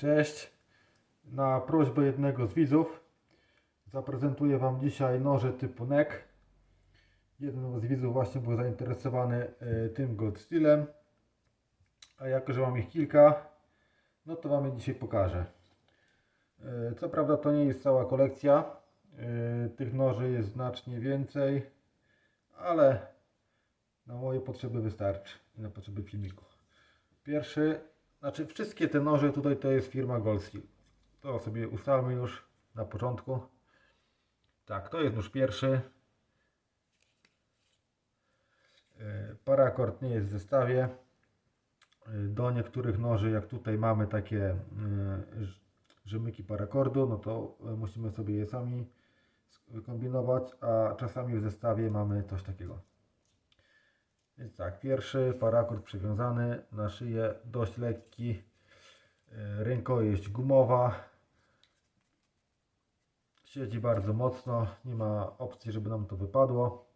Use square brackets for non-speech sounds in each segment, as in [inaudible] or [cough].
Cześć. Na prośbę jednego z widzów zaprezentuję Wam dzisiaj noże typu NEC. Jeden z widzów właśnie był zainteresowany e, tym Gold Steelem. A jako, że mam ich kilka, no to Wam je dzisiaj pokażę. E, Co prawda to nie jest cała kolekcja. E, Tych noży jest znacznie więcej, ale na moje potrzeby wystarczy na potrzeby filmiku. Pierwszy, znaczy wszystkie te noże tutaj to jest firma Gold Steel. To sobie ustalmy już na początku. Tak, to jest nóż pierwszy. E, Parakord nie jest w zestawie. E, Do niektórych noży, jak tutaj mamy takie e, rzemyki parakordu, no to musimy sobie je sami wykombinować, a czasami w zestawie mamy coś takiego. Więc tak, pierwszy parakord przywiązany na szyję, dość lekki, e, rękojeść gumowa, siedzi bardzo mocno, nie ma opcji, żeby nam to wypadło.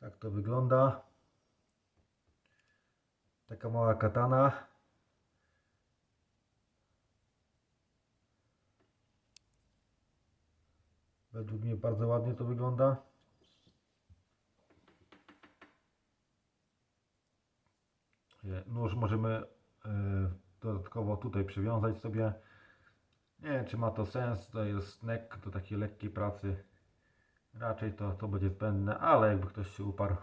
Tak to wygląda. Taka mała katana. Według mnie bardzo ładnie to wygląda. E, Nóż możemy e, dodatkowo tutaj przywiązać sobie. Nie wiem, czy ma to sens. To jest nek do takiej lekkiej pracy. Raczej to, to będzie zbędne, ale jakby ktoś się uparł.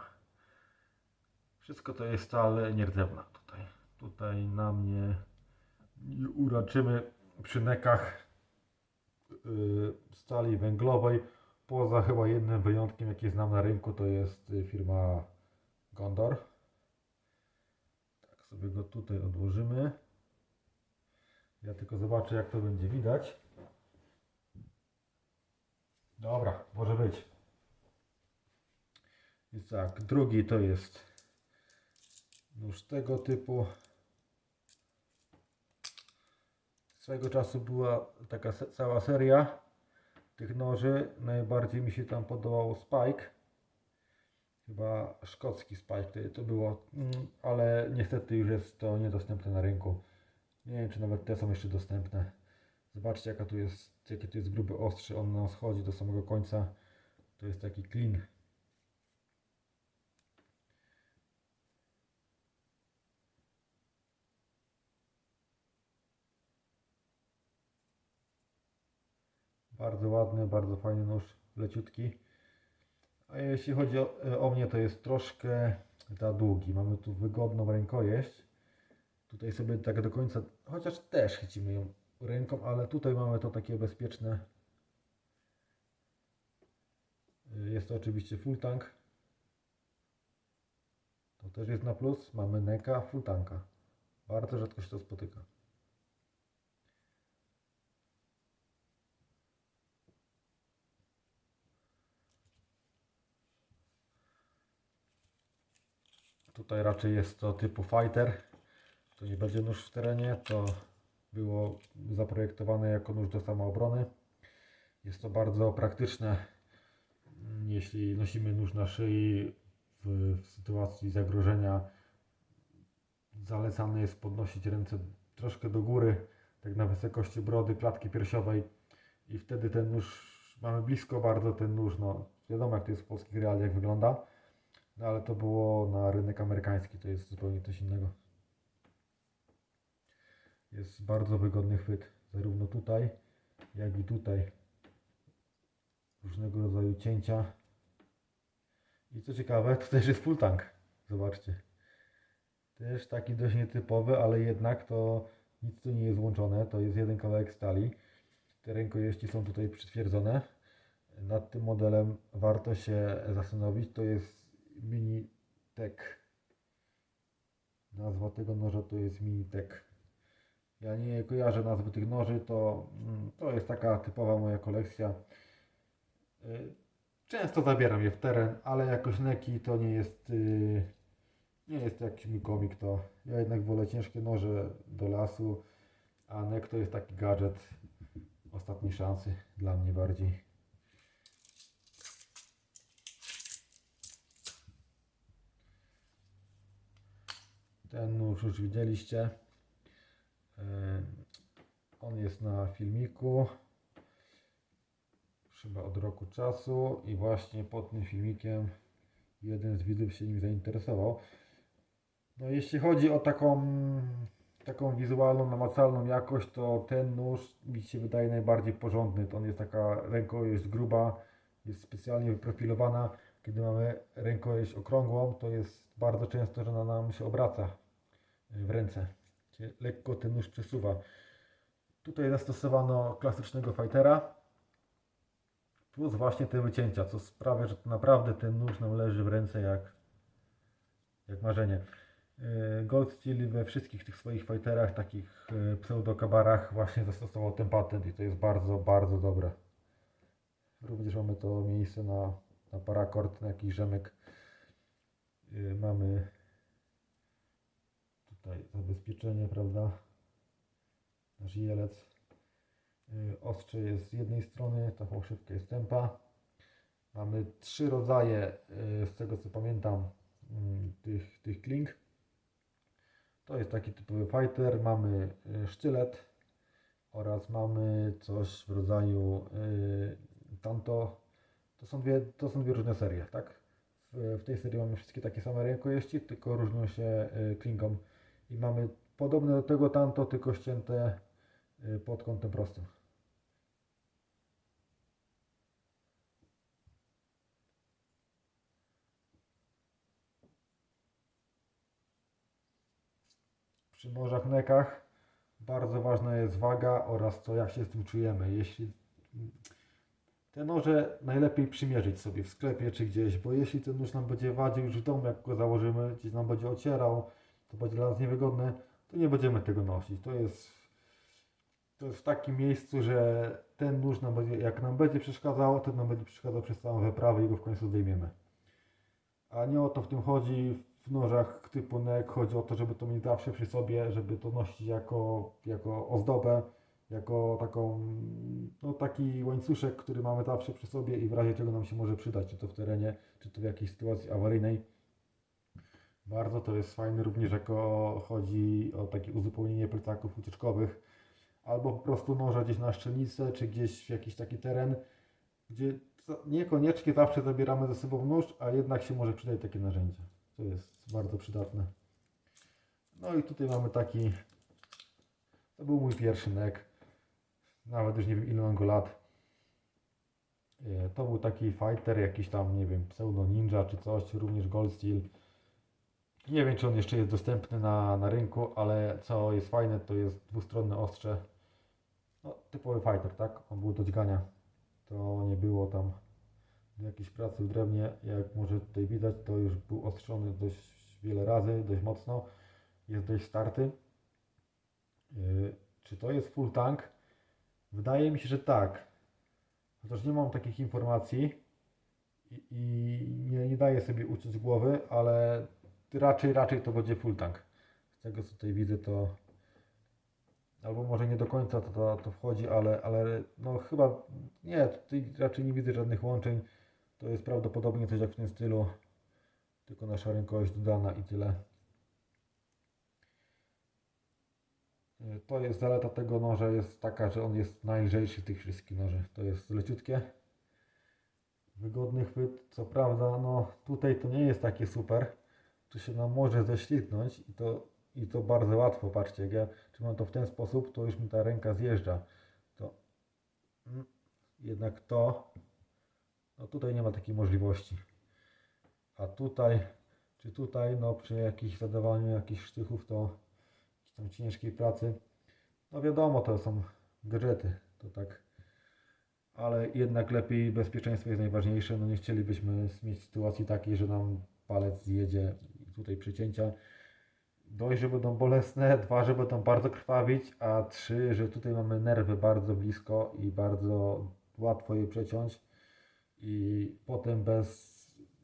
Wszystko to jest stal nierdzewna tutaj. Tutaj na mnie nie uraczymy przy nekach stali węglowej. Poza chyba jednym wyjątkiem, jaki znam na rynku, to jest y, firma Gondor. Tak sobie go tutaj odłożymy. Ja tylko zobaczę, jak to będzie widać. Dobra, może być. Więc tak, drugi to jest nóż tego typu. Swego czasu była taka cała seria tych noży. Najbardziej mi się tam podobał Spike. Chyba szkocki Spike to było, Mm, ale niestety już jest to niedostępne na rynku. Nie wiem, czy nawet te są jeszcze dostępne. Zobaczcie, jaka tu jest, tu jest gruby ostrzy. On nam schodzi do samego końca. To jest taki clean. Bardzo ładny, bardzo fajny nóż, leciutki. A jeśli chodzi o, o mnie, to jest troszkę za długi. Mamy tu wygodną rękojeść. Tutaj sobie tak do końca, chociaż też chycimy ją ręką, ale tutaj mamy to takie bezpieczne. Jest to oczywiście full tank. To też jest na plus. Mamy neka, full tanka. Bardzo rzadko się to spotyka. Tutaj raczej jest to typu fighter. To nie będzie nóż w terenie, to było zaprojektowane jako nóż do samoobrony. Jest to bardzo praktyczne, mm, jeśli nosimy nóż na szyi w, w sytuacji zagrożenia. Zalecane jest podnosić ręce troszkę do góry, tak na wysokości brody, klatki piersiowej i wtedy ten nóż, mamy blisko bardzo ten nóż, no wiadomo jak to jest w polskich realiach wygląda, no ale to było na rynek amerykański, to jest zupełnie coś innego. Jest bardzo wygodny chwyt, zarówno tutaj, jak i tutaj. Różnego rodzaju cięcia. I co ciekawe, to też jest full tank. Zobaczcie. Też taki dość nietypowy, ale jednak to nic tu nie jest łączone. To jest jeden kawałek stali. Te rękojeści są tutaj przytwierdzone. Nad tym modelem warto się zastanowić. To jest Mini Tech. Nazwa tego noża to jest Mini Tech. Ja nie kojarzę nazwy tych noży, to, mm, to jest taka typowa moja kolekcja. Y, Często zabieram je w teren, ale jakoś neki to nie jest, y, nie jest jakiś mój komik. To ja jednak wolę ciężkie noże do lasu, a nek to jest taki gadżet ostatniej szansy dla mnie bardziej. Ten nóż już widzieliście. Yy, On jest na filmiku. Chyba od roku czasu i właśnie pod tym filmikiem jeden z widzów się nim zainteresował. No jeśli chodzi o taką, taką wizualną, namacalną jakość, to ten nóż mi się wydaje najbardziej porządny. To on jest taka rękojeść gruba, jest specjalnie wyprofilowana. Kiedy mamy rękojeść okrągłą, to jest bardzo często, że ona nam się obraca w ręce. Lekko ten nóż przesuwa. Tutaj zastosowano klasycznego fightera plus właśnie te wycięcia, co sprawia, że naprawdę ten nóż nam leży w ręce jak, jak marzenie. Yy, Gold Steel we wszystkich tych swoich fighterach, takich yy, pseudo-kabarach właśnie zastosował ten patent i to jest bardzo, bardzo dobre. Również mamy to miejsce na, na parakord, na jakiś rzemek. Yy, Mamy tutaj zabezpieczenie, prawda? Nasz jelec. Yy, Ostrze jest z jednej strony, ta fałszywka jest tempa. Mamy trzy rodzaje, yy, z tego co pamiętam, mm, tych, tych kling. To jest taki typowy fighter. Mamy yy, sztylet oraz mamy coś w rodzaju tanto. To są dwie, to są dwie różne serie, tak? W, w tej serii mamy wszystkie takie same rękojeści, tylko różnią się klingą. I mamy podobne do tego tanto, tylko ścięte yy, pod kątem prostym. Przy nożach nekach bardzo ważna jest waga oraz to jak się z tym czujemy. Jeśli te noże najlepiej przymierzyć sobie w sklepie czy gdzieś, bo jeśli ten nóż nam będzie wadził już w domu, jak go założymy, gdzieś nam będzie ocierał, to będzie dla nas niewygodne, to nie będziemy tego nosić. To jest, to jest w takim miejscu, że ten nóż nam będzie, jak nam będzie przeszkadzał, to nam będzie przeszkadzał przez całą wyprawę i go w końcu zdejmiemy. A nie o to w tym chodzi w nożach typu neck. Chodzi o to, żeby to mieć zawsze przy sobie, żeby to nosić jako, jako ozdobę, jako taką, no taki łańcuszek, który mamy zawsze przy sobie i w razie czego nam się może przydać, czy to w terenie, czy to w jakiejś sytuacji awaryjnej. Bardzo to jest fajne również jako chodzi o takie uzupełnienie plecaków ucieczkowych, albo po prostu noża gdzieś na szczelnicę, czy gdzieś w jakiś taki teren, gdzie niekoniecznie zawsze zabieramy ze sobą nóż, a jednak się może przydać takie narzędzie. To jest bardzo przydatne. No i tutaj mamy taki, to był mój pierwszy nek, nawet już nie wiem ile mam go lat. E, To był taki fighter, jakiś tam, nie wiem, pseudo ninja czy coś, również Gold Steel. Nie wiem, czy on jeszcze jest dostępny na, na rynku, ale co jest fajne, to jest dwustronne ostrze. No, typowy fighter, tak? On był do dźgania. To nie było tam jakiejś pracy w drewnie. Jak może tutaj widać, to już był ostrzony dość wiele razy, dość mocno. Jest dość starty. Yy, czy to jest full tank? Wydaje mi się, że tak. Chociaż nie mam takich informacji i, i nie, nie daję sobie uciąć głowy, ale raczej, raczej to będzie full tank. Z tego co tutaj widzę, to albo może nie do końca to, to, to wchodzi, ale, ale no chyba nie, tutaj raczej nie widzę żadnych łączeń. To jest prawdopodobnie coś jak w tym stylu, tylko nasza rękojeść dodana i tyle. Y, To jest zaleta tego noża jest taka, że on jest najlżejszy z tych wszystkich noży. To jest leciutkie. Wygodny chwyt. Co prawda, no tutaj to nie jest takie super. Tu się nam może ześlizgnąć i to, i to bardzo łatwo. Patrzcie, jak ja trzymam to w ten sposób, to już mi ta ręka zjeżdża. To mm, jednak to, no tutaj nie ma takiej możliwości. A tutaj, czy tutaj, no przy jakimś zadawaniu jakichś sztychów, to jakiejś tam ciężkiej pracy, no wiadomo, to są gadżety, to tak, ale jednak lepiej bezpieczeństwo jest najważniejsze, no nie chcielibyśmy mieć sytuacji takiej, że nam palec zjedzie tutaj przycięcia, dość, że będą bolesne, dwa, że będą bardzo krwawić, a trzy, że tutaj mamy nerwy bardzo blisko i bardzo łatwo je przeciąć. I potem bez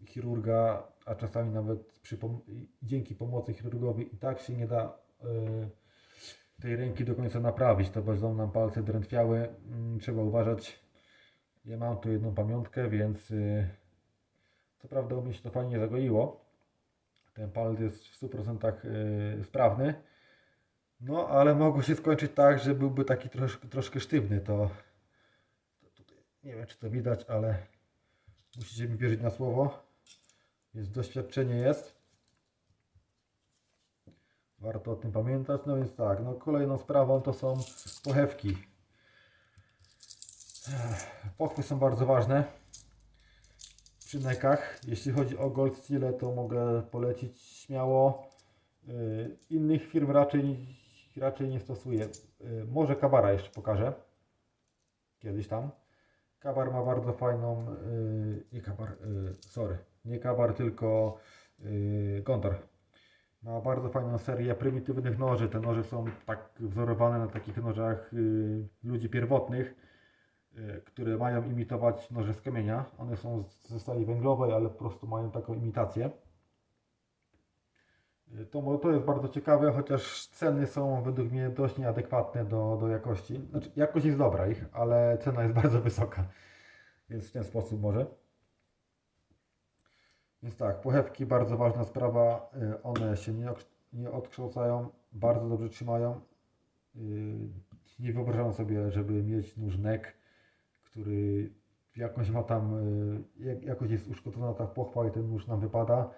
chirurga, a czasami nawet pom- dzięki pomocy chirurgowi i tak się nie da y, tej ręki do końca naprawić, to będą nam palce drętwiały, mm, trzeba uważać. Ja mam tu jedną pamiątkę, więc y, co prawda u mnie się to fajnie zagoiło, ten palet jest w 100% yy, sprawny. No, ale mogło się skończyć tak, że byłby taki troszkę, troszkę sztywny. To, to tutaj, nie wiem, czy to widać, ale musicie mi wierzyć na słowo. Więc doświadczenie jest. Warto o tym pamiętać. No więc tak, no kolejną sprawą to są pochewki. Pochwy są bardzo ważne przy nekach. Jeśli chodzi o Gold Steel, to mogę polecić śmiało. Yy, Innych firm raczej, raczej nie stosuję. Yy, Może Kabara jeszcze pokażę. Kiedyś tam. Kabar ma bardzo fajną, yy, nie Kabar, sorry, nie Kabar, tylko Gondor. Ma bardzo fajną serię prymitywnych noży. Te noże są tak wzorowane na takich nożach ludzi pierwotnych, które mają imitować noże z kamienia. One są ze stali węglowej, ale po prostu mają taką imitację. Yy, To, to jest bardzo ciekawe, chociaż ceny są według mnie dość nieadekwatne do, do jakości. Znaczy, jakość jest dobra ich, ale cena jest [laughs] bardzo wysoka. Więc w ten sposób może. Więc tak, pochewki bardzo ważna sprawa. y, One się nie, nie odkształcają, bardzo dobrze trzymają. Y, Nie wyobrażam sobie, żeby mieć nóż nek, który jakąś ma tam, y, jak- jakoś jest uszkodzona ta pochwa i ten nóż nam wypada.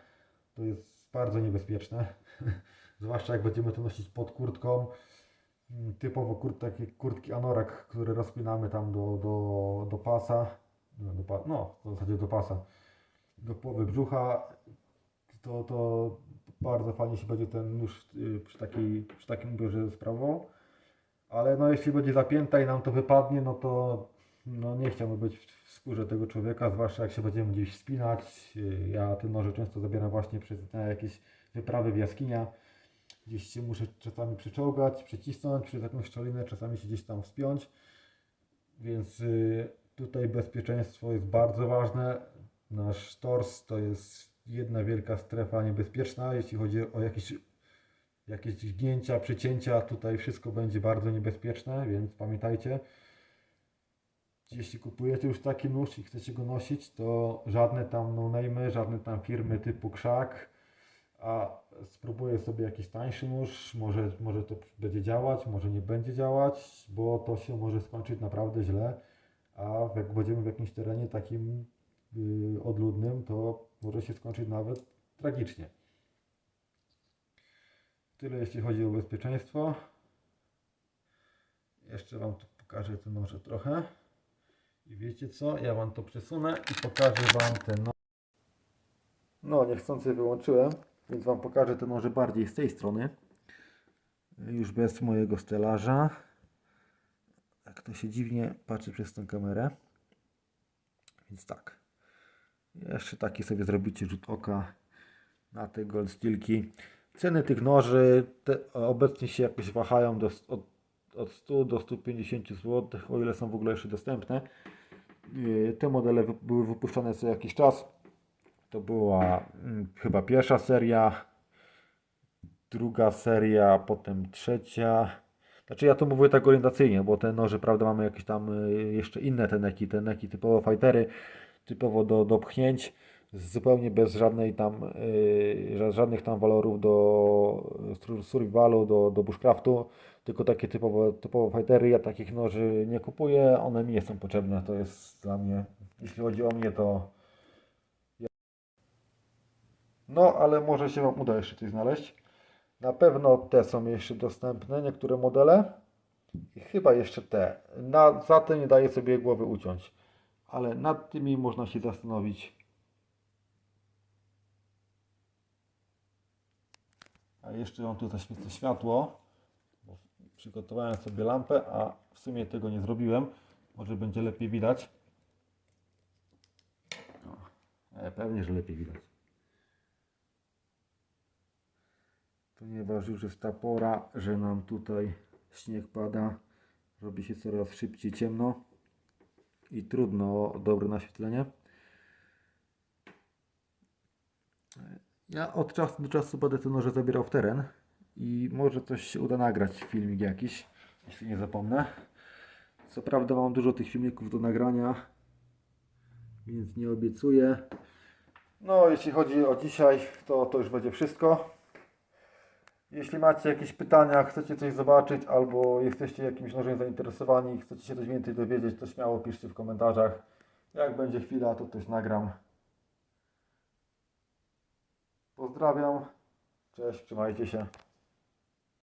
To jest bardzo niebezpieczne. [laughs] Zwłaszcza jak będziemy to nosić pod kurtką. Mm, Typowo kurt, takie kurtki anorak, które rozpinamy tam do, do, do pasa. No, do, no, w zasadzie do pasa do połowy brzucha, to, to bardzo fajnie się będzie ten nóż y, przy, takiej, przy takim ubiorze sprawował. Ale no jeśli będzie zapięta i nam to wypadnie, no to no nie chciałbym być w skórze tego człowieka, zwłaszcza jak się będziemy gdzieś wspinać. Ja te noże często zabieram właśnie przez na jakieś wyprawy w jaskinia. Gdzieś się muszę czasami przyczołgać, przycisnąć przez jakąś szczelinę, czasami się gdzieś tam wspiąć. Więc y, tutaj bezpieczeństwo jest bardzo ważne. Nasz tors to jest jedna wielka strefa niebezpieczna, jeśli chodzi o jakieś, jakieś zgnięcia, przycięcia. Tutaj wszystko będzie bardzo niebezpieczne, więc pamiętajcie. Jeśli kupujecie już taki nóż i chcecie go nosić, to żadne tam no-name'y, żadne tam firmy typu krzak, a spróbuję sobie jakiś tańszy nóż, może, może to będzie działać, może nie będzie działać, bo to się może skończyć naprawdę źle, a jak będziemy w jakimś terenie takim yy, odludnym, to może się skończyć nawet tragicznie. Tyle jeśli chodzi o bezpieczeństwo. Jeszcze Wam tu pokażę te noże trochę. I wiecie co? Ja Wam to przesunę i pokażę Wam te noże. No, niechcący wyłączyłem, więc Wam pokażę te noże bardziej z tej strony. Już bez mojego stelaża. Tak to się dziwnie patrzy przez tę kamerę. Więc tak. Jeszcze taki sobie zrobicie rzut oka na te gold steelki. Ceny tych noży obecnie się jakoś wahają do, od, od 100 do 150 zł, o ile są w ogóle jeszcze dostępne. Yy, Te modele były wypuszczane co jakiś czas. To była mm, chyba pierwsza seria, druga seria, potem trzecia. Znaczy ja to mówię tak orientacyjnie, bo te noże, prawda, mamy jakieś tam y, jeszcze inne te neki, te neki typowo fightery, typowo do, do pchnięć, zupełnie bez żadnej tam, y, ża- żadnych tam walorów do sur- survivalu, do, do bushcraftu, tylko takie typowo, typowo fightery. Ja takich noży nie kupuję, one mi nie są potrzebne, to jest dla mnie, jeśli chodzi o mnie, to no, ale może się Wam uda jeszcze coś znaleźć. Na pewno te są jeszcze dostępne, niektóre modele. I chyba jeszcze te. Na, za te nie daje sobie głowy uciąć. Ale nad tymi można się zastanowić. A jeszcze mam tu zaświecę światło. Przygotowałem sobie lampę, a w sumie tego nie zrobiłem. Może będzie lepiej widać. No, pewnie, że lepiej widać. ponieważ już jest ta pora, że nam tutaj śnieg pada, robi się coraz szybciej ciemno i trudno o dobre naświetlenie. Ja od czasu do czasu będę te noże zabierał w teren i może coś się uda nagrać, filmik jakiś, jeśli nie zapomnę. Co prawda mam dużo tych filmików do nagrania, więc nie obiecuję. No, jeśli chodzi o dzisiaj, to to już będzie wszystko. Jeśli macie jakieś pytania, chcecie coś zobaczyć, albo jesteście jakimś nożem zainteresowani, chcecie się coś więcej dowiedzieć, to śmiało piszcie w komentarzach. Jak będzie chwila, to też nagram. Pozdrawiam. Cześć, trzymajcie się.